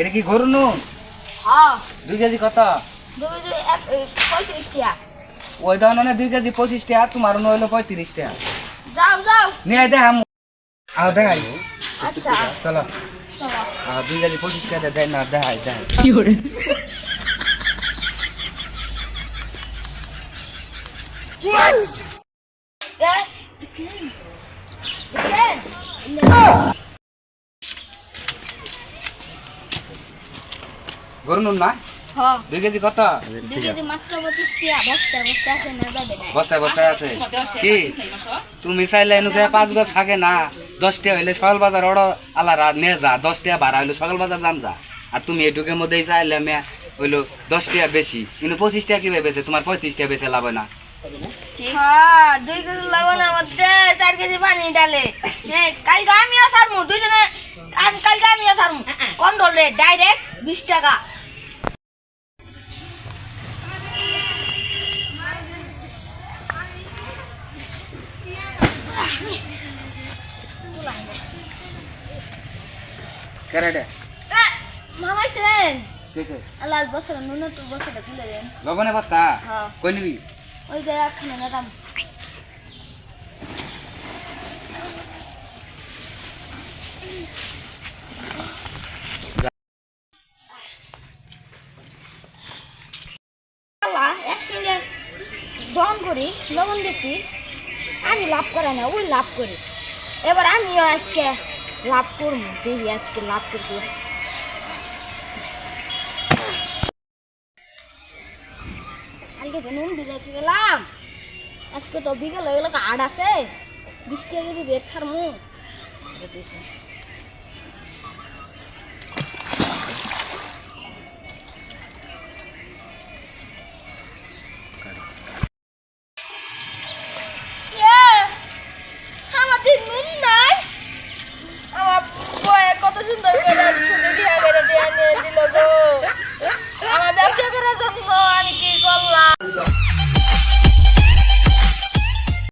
এটা কি গরু নুন? হ্যাঁ। দুই কেজি কত? দুই কেজি পঁয়ত্রিশ টাকা ওই ধরনের দুই কেজি পঁচিশ টাকা তোমার নো হইল পঁয়ত্রিশ টাকা যাও যাও। নিয়ে আও দেখাই আচ্ছা। চলো। আহ, দুই কেজি পঁচিশ টাকা দেয় না দেখাই দেখাই এ, দেখেন? গরু নুন না হ্যাঁ দুই কেজি কত? দুই কেজি মাত্র পঁচিশ টাকা বস্তা বস্তা আছে না যাবে না। বস্তায় বস্তায় আছে। কি? তুমি চাইলে এনুকে পাঁচ গজ থাকে না। দশ টাকা হইলে সকাল বাজার অর্ডার আলা রাত নিয়ে যা দশ টাকা ভাড়া হইলে সকাল বাজার দাম যা। আর তুমি এটুকের মধ্যেই চাইলে আমি হইল দশ টাকা বেশি। কিন্তু পঁচিশ টাকা কীভাবে বেছে তোমার পঁয়ত্রিশ টাকা বেছে লাভ না। হ্যাঁ দুই কেজি লবণের মধ্যে চার কেজি পানি ডালে হ্যাঁ কালকে আমিও সারমু দুইজনে আজ কালকে আমিও সারমু কন্ট্রোল রেট ডাইরেক্ট বিশ টাকা। কেরাটে মামাইছেন কেছে? আল্লাহ বছর নুন তো বছরটা তুলে দেন। লবণে বস্তা? হ্যাঁ। ওই যে করি লবণ বেশি আমি লাভ করে না ওই লাভ করি। এবার আমিও আজকে লাভ করব দেখি আজকে লাভ করব কালকে তো নুন ভিজাইতে গেলাম আজকে তো বিকেল হয়ে গেল আট আছে বিশ টাকা কেজি রেট ছাড়মু আমার বয়ে কত সুন্দর করে ছুটি দিয়া